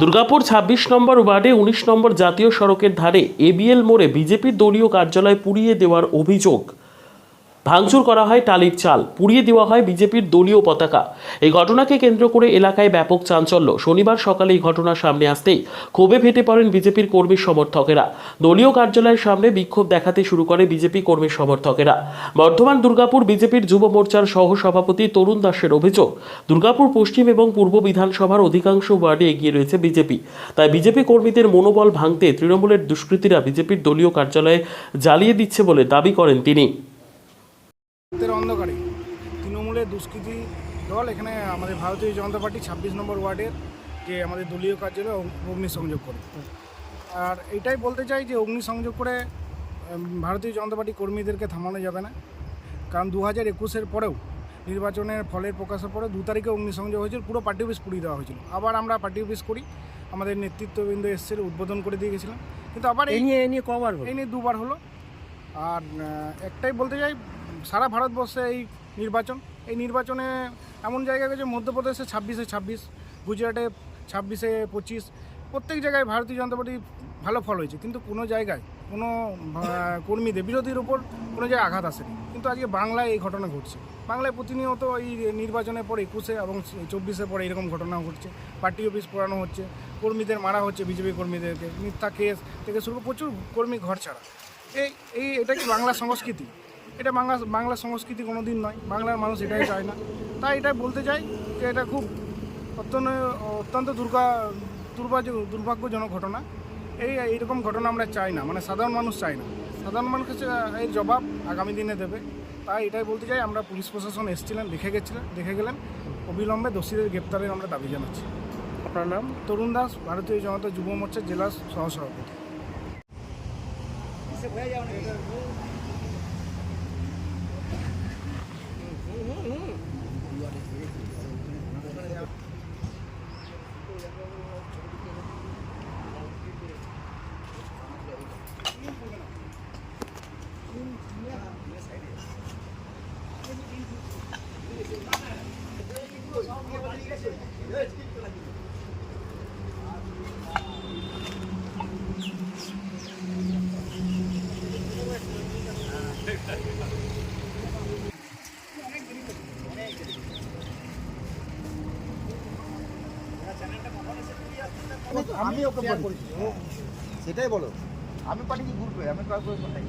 দুর্গাপুর ২৬ নম্বর ওয়ার্ডে ১৯ নম্বর জাতীয় সড়কের ধারে এবিএল মোড়ে বিজেপির দলীয় কার্যালয় পুড়িয়ে দেওয়ার অভিযোগ। ভাঙচুর করা হয় টালির চাল, পুড়িয়ে দেওয়া হয় বিজেপির দলীয় পতাকা। এই ঘটনাকে কেন্দ্র করে এলাকায় ব্যাপক চাঞ্চল্য। শনিবার সকালে এই ঘটনা সামনে আসতেই ক্ষোভে ফেটে পড়েন বিজেপির কর্মী সমর্থকেরা। দলীয় কার্যালয়ের সামনে বিক্ষোভ দেখাতে শুরু করে বিজেপি কর্মী সমর্থকেরা। বর্ধমান দুর্গাপুর বিজেপির যুব মোর্চার সহ সভাপতি তরুণ দাসের অভিযোগ, দুর্গাপুর পশ্চিম এবং পূর্ব বিধানসভার অধিকাংশ ওয়ার্ডে এগিয়ে রয়েছে বিজেপি। তাই বিজেপি কর্মীদের মনোবল ভাঙতে তৃণমূলের দুষ্কৃতীরা বিজেপির দলীয় কার্যালয়ে জ্বালিয়ে দিচ্ছে বলে দাবি করেন তিনি। দুষ্কৃতী দল এখানে আমাদের ভারতীয় জনতা পার্টি ছাব্বিশ নম্বর ওয়ার্ডের যে আমাদের দলীয় কার্যালয়ে অগ- অগ্নিসংযোগ করে। আর এটাই বলতে চাই যে অগ্নিসংযোগ করে ভারতীয় জনতা পার্টি কর্মীদেরকে থামানো যাবে না। কারণ দু হাজার একুশের পরেও নির্বাচনের ফলের প্রকাশের পরে দু তারিখে অগ্নিসংযোগ হয়েছিল পুরো পার্টি অফিস পুড়িয়ে দেওয়া হয়েছিল। আবার আমরা পার্টি অফিস করি আমাদের নেতৃত্ববৃন্দ এসেছিল উদ্বোধন করে দিয়ে গেছিলাম। কিন্তু আবার এই নিয়ে এই নিয়ে কবার? এই নিয়ে দুবার হলো। আর একটাই বলতে চাই সারা ভারতবর্ষে এই নির্বাচন। এই নির্বাচনে এমন জায়গা গেছে, মধ্যপ্রদেশে ছাব্বিশে ছাব্বিশ, গুজরাটে ছাব্বিশে পঁচিশ। প্রত্যেক জায়গায় ভারতীয় জনতা পার্টি ভালো ফল হয়েছে, কিন্তু কোনো জায়গায়, কোনো কর্মীদের, বিরোধীর উপর কোনো জায়গায় আঘাত আসেনি। কিন্তু আজকে বাংলায় এই ঘটনা ঘটছে। বাংলায় প্রতিনিয়ত এই নির্বাচনের পর একুশে এবং চব্বিশে পরে এরকম ঘটনা ঘটছে। পার্টি অফিস পোড়ানো হচ্ছে, কর্মীদের মারা হচ্ছে বিজেপি কর্মীদেরকে, মিথ্যা কেস থেকে শুরু, প্রচুর কর্মী ঘর ছাড়া। এই এই, এটা কি বাংলা সংস্কৃতি? এটা বাংলা বাংলা সংস্কৃতি কোনো দিন নয়। বাংলার মানুষ এটাই চায় না। তাই এটা বলতে চাই যে এটা খুব অত্যন্ত অত্যন্ত দুর্গা দুর্ভাগ্য দুর্ভাগ্যজনক ঘটনা। এই এইরকম ঘটনা আমরা চাই না। মানে সাধারণ মানুষ চাই না। সাধারণ মানুষ কাছে এর জবাব আগামী দিনে দেবে। তাই এটাই বলতে চাই আমরা পুলিশ প্রশাসন এসেছিলেন দেখে গেছিলেন দেখে গেলেন। অবিলম্বে দোষীদের গ্রেপ্তারের আমরা দাবি জানাচ্ছি। আপনার নাম? তরুণ দাস ভারতীয় জনতা যুব মোর্চার জেলা সহসভাপতি। আমি ওকে সেটাই বলো। আমি পাঠিয়েছি গ্রুপে আমি কাউকে পাঠাই